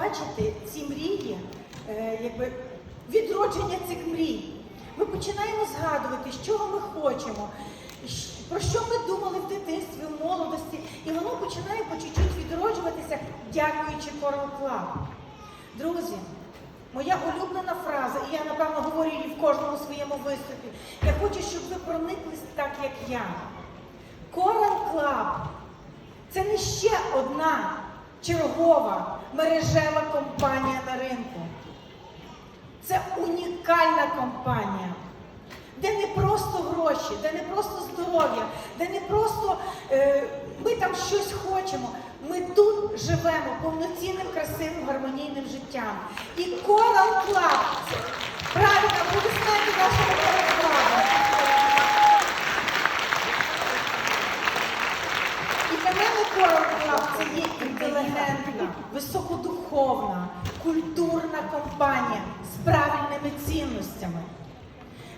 бачити ці мрії, е, якби відродження цих мрій. Ми починаємо згадувати, з чого ми хочемо, про що ми думали в дитинстві, в молодості, і воно починає по чуть-чуть відроджуватися, дякуючи Coral Друзі, моя улюблена фраза, і я напевно говорю її в кожному своєму виступі. Я хочу, щоб ви прониклись так, як я. Coral Club це не ще одна чергова мережева компанія на ринку. Це унікальна компанія, де не просто гроші, де не просто здоров'я, де не просто е, ми там щось хочемо. Ми тут живемо повноцінним, красивим, гармонійним життям. І Coral Club правильно, аплодисменти нашому Coral Club. І для мене Це є інтелігентна, високодуховна, культурна компанія з правильними цінностями.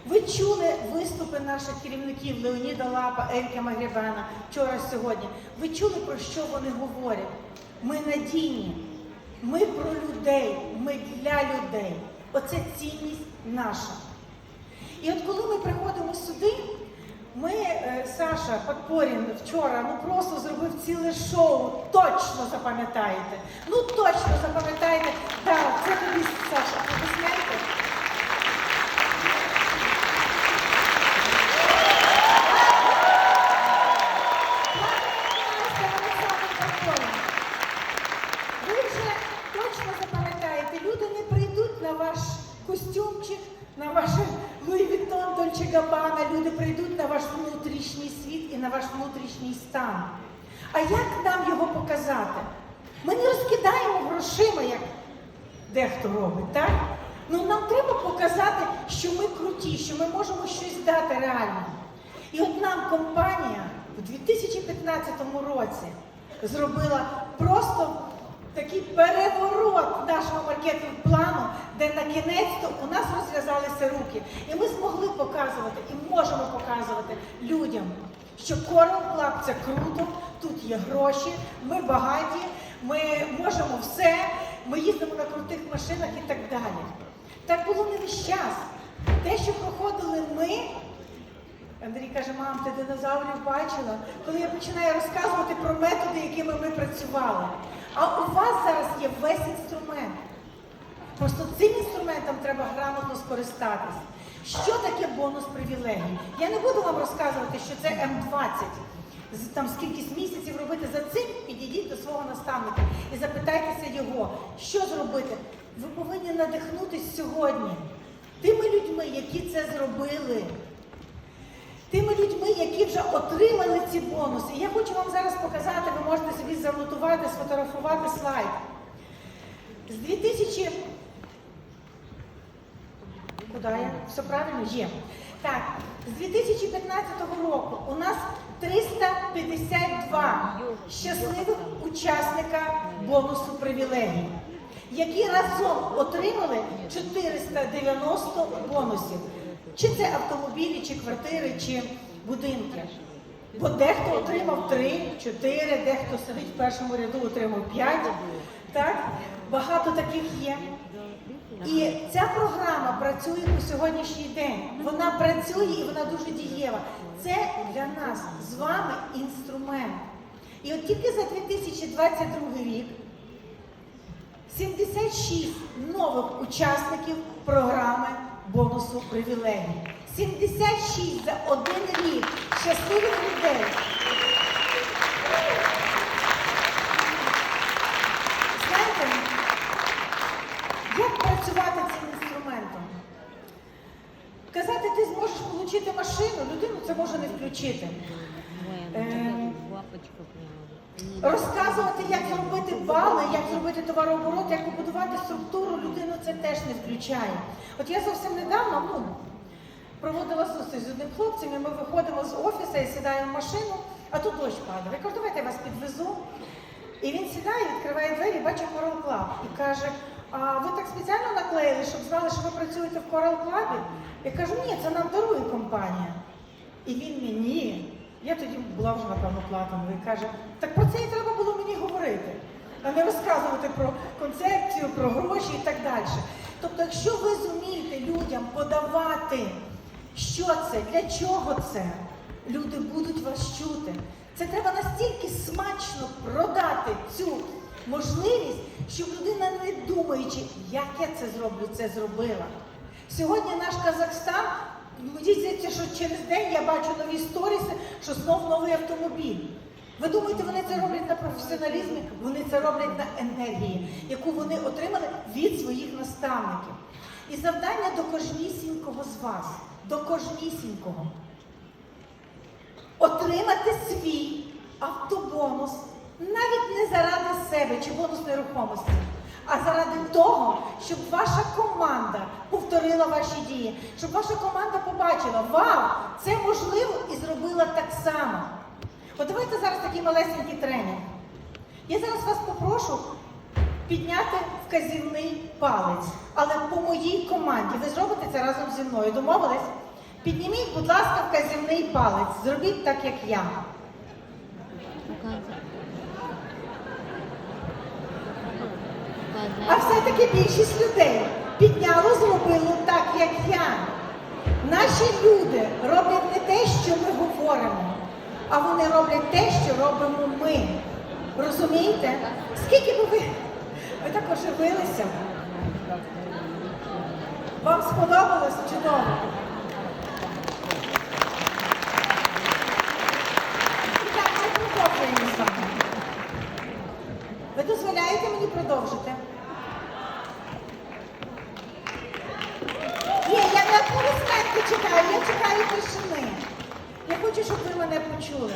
Ви чули виступи наших керівників Леоніда Лапа, Елька Магребена вчора сьогодні. Ви чули про що вони говорять? Ми надійні, ми про людей, ми для людей. Оце цінність наша. І от коли ми приходимо сюди, ми, е, Саша Подпорін вчора ну просто зробив ціле шоу. Точно запам'ятаєте. Ну точно запам'ятаєте. Так, це тобі, Саша. Ви на ваш внутрішній стан. А як нам його показати? Ми не розкидаємо грошима, як дехто робить, так? Ну нам треба показати, що ми круті, що ми можемо щось дати реально. І от нам компанія у 2015 році зробила просто такий переворот нашого маркетинг-плану, де на кінець-то у нас розв'язалися руки. І ми змогли показувати і можемо показувати людям, що Coral Club – це круто, тут є гроші, ми багаті, ми можемо все, ми їздимо на крутих машинах і так далі. Так було не весь час. Те, що проходили ми, Андрій каже, мам, ти динозаврів бачила? Коли я починаю розказувати про методи, якими ми працювали. А у вас зараз є весь інструмент. Просто цим інструментом треба грамотно скористатись. Що таке бонус привілегій? Я не буду вам розказувати, що це М20. З- Там скількись місяців робити за цим, підійдіть до свого наставника і запитайтеся його, що зробити. Ви повинні надихнутись сьогодні тими людьми, які це зробили тими людьми, які вже отримали ці бонуси. Я хочу вам зараз показати, ви можете собі занотувати, сфотографувати слайд. З 2000... Куди я? Все правильно? Є. Так, з 2015 року у нас 352 щасливих учасника бонусу привілегій, які разом отримали 490 бонусів. Чи це автомобілі, чи квартири, чи будинки. Бо дехто отримав 3, 4, дехто сидить в першому ряду, отримав 5. Так? Багато таких є. І ця програма працює по сьогоднішній день. Вона працює і вона дуже дієва. Це для нас з вами інструмент. І от тільки за 2022 рік 76 нових учасників програми бонусу привілегій. 76 за один рік щасливих людей. Знаєте, як працювати цим інструментом? Казати, ти отримати машину, людину це може не включити. Ем, Розказувати, як зробити бали, як зробити товарооборот, як побудувати структуру, людину це теж не включає. От я зовсім недавно ну, проводила зустріч з одним хлопцем, і ми виходимо з офісу і сідаємо в машину, а тут дощ падає. Я кажу, давайте я вас підвезу. І він сідає, відкриває двері, бачить Coral Club і каже: а ви так спеціально наклеїли, щоб знали, що ви працюєте в Coral Club? Я кажу, ні, це нам дарує компанія. І він мені, я тоді була вже напевно платною, і каже, так про це і треба було мені говорити. а не розказувати про концепцію, про гроші і так далі. Тобто, якщо ви зумієте людям подавати, що це, для чого це, люди будуть вас чути. Це треба настільки смачно продати цю можливість, щоб людина, не думаючи, як я це зроблю, це зробила. Сьогодні наш Казахстан, мені здається, що через день я бачу нові сторіси, що знов новий автомобіль. Ви думаєте, вони це роблять на професіоналізмі? Вони це роблять на енергії, яку вони отримали від своїх наставників. І завдання до кожнісінького з вас, до кожнісінького. Отримати свій автобонус навіть не заради себе чи бонус нерухомості, а заради того, щоб ваша команда повторила ваші дії, щоб ваша команда побачила, вау, це можливо і зробила так само. От давайте зараз такий малесенький тренінг. Я зараз вас попрошу підняти вказівний палець, але по моїй команді. Ви зробите це разом зі мною. Домовились? Підніміть, будь ласка, вказівний палець. Зробіть так, як я. А все-таки більшість людей підняло, зробило так, як я. Наші люди роблять не те, що ми говоримо, а вони роблять те, що робимо ми. Розумієте? Скільки би ви, ви так оживилися? Вам сподобалось чудово? І так, ми продовжуємо з вами. Дозволяєте мені продовжити? Ні, я не аплодисменти чекаю, я чекаю тишини. Я хочу, щоб ви мене почули.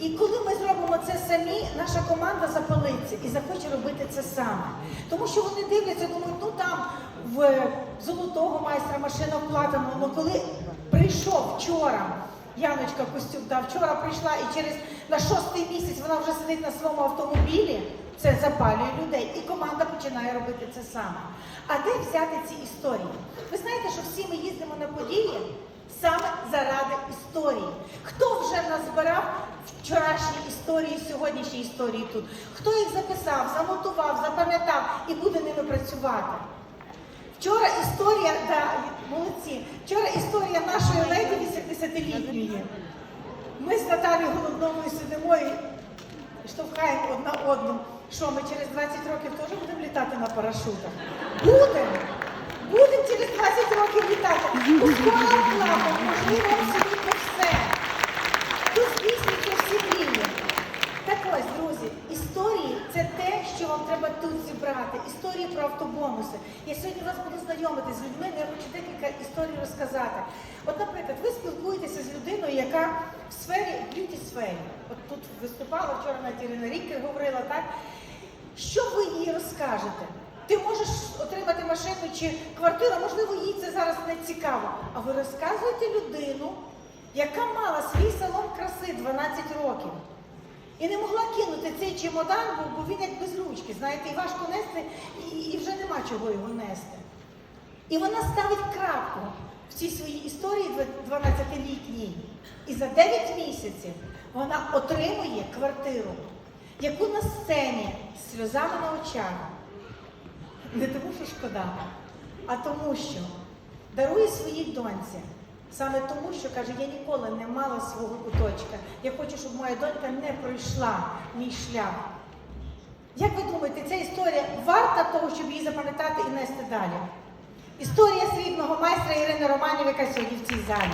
І коли ми зробимо це самі, наша команда запалиться і захоче робити це саме. Тому що вони дивляться, думають, ну там в золотого майстра машина вкладена. Ну коли прийшов вчора, Яночка Костюк, да, вчора прийшла і через на шостий місяць вона вже сидить на своєму автомобілі, це запалює людей. І команда починає робити це саме. А де взяти ці історії? Ви знаєте, що всі ми їздимо на події саме заради історії. Хто вже назбирав вчорашні історії, сьогоднішні історії тут? Хто їх записав, замотував, запам'ятав і буде ними працювати? Вчора історія, да, молодці, вчора історія нашої леді 80-літньої. Ми з Наталією Голодновою сидимо і штовхаємо одна одну. Що, ми через 20 років теж будемо літати на парашутах? Будемо! Будемо через 20 років літати. Ускорено плавно, можливо, абсолютно все. Тут здійснюються всі мрії. Так ось, друзі, історії це те, що вам треба тут зібрати. Історії про автобонуси. Я сьогодні вас буду знайомити з людьми, я хочу декілька історій розказати. От, наприклад, ви спілкуєтеся з людиною, яка в сфері б'юті сфері. От тут виступала вчора на Ірина Рікер, говорила так. Що ви їй розкажете? Ти можеш отримати машину чи квартиру, можливо, їй це зараз не цікаво. А ви розказуєте людину, яка мала свій салон краси 12 років. І не могла кинути цей чемодан, бо, він як без ручки, знаєте, і важко нести, і вже нема чого його нести. І вона ставить крапку в цій своїй історії 12-літній. І за 9 місяців вона отримує квартиру, яку на сцені з сльозами на очах. Не тому, що шкода, а тому, що дарує своїй доньці. Саме тому, що каже, я ніколи не мала свого куточка. Я хочу, щоб моя донька не пройшла мій шлях. Як ви думаєте, ця історія варта того, щоб її запам'ятати і нести далі? Історія срібного майстра Ірини Романів, яка сьогодні в цій залі.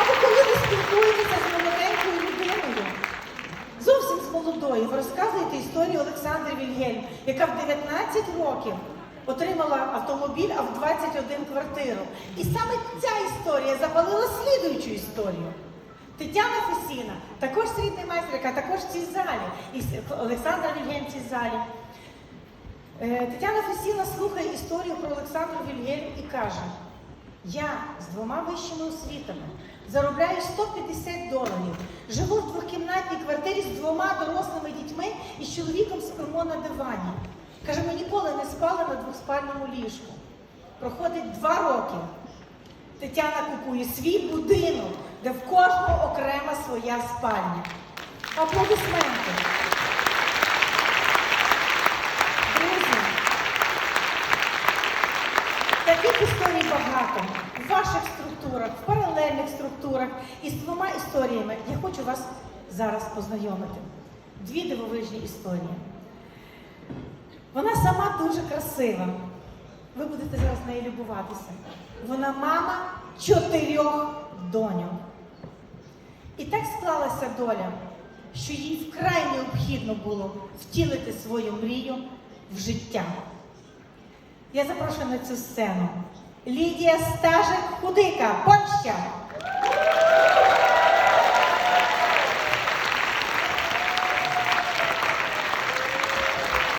Або коли ви спілкуєтеся з молоденькою людиною, зовсім з молодою, ви розказуєте історію Олександри Вільгельм, яка в 19 років отримала автомобіль, а в 21 квартиру. І саме ця історія запалила слідуючу історію. Тетяна Фесіна, також срібний майстер, яка також в цій залі. І Олександра Вільгельм в цій залі. Е, Тетяна Фесіна слухає історію про Олександру Вільгельм і каже: я з двома вищими освітами заробляю 150 доларів, живу в двохкімнатній квартирі з двома дорослими дітьми і з чоловіком спимо на дивані. Каже, ми ніколи не спали на двоспальному ліжку. Проходить два роки. Тетяна купує свій будинок, де в кожного окрема своя спальня. Аплодисменти. Друзі, таких історій багато. В ваших структурах, в паралельних структурах і з двома історіями я хочу вас зараз познайомити. Дві дивовижні історії. Вона сама дуже красива. Ви будете зараз нею любуватися. Вона мама чотирьох доньок. І так склалася доля, що їй вкрай необхідно було втілити свою мрію в життя. Я запрошую на цю сцену. Лідія Стажик Худика, Польща.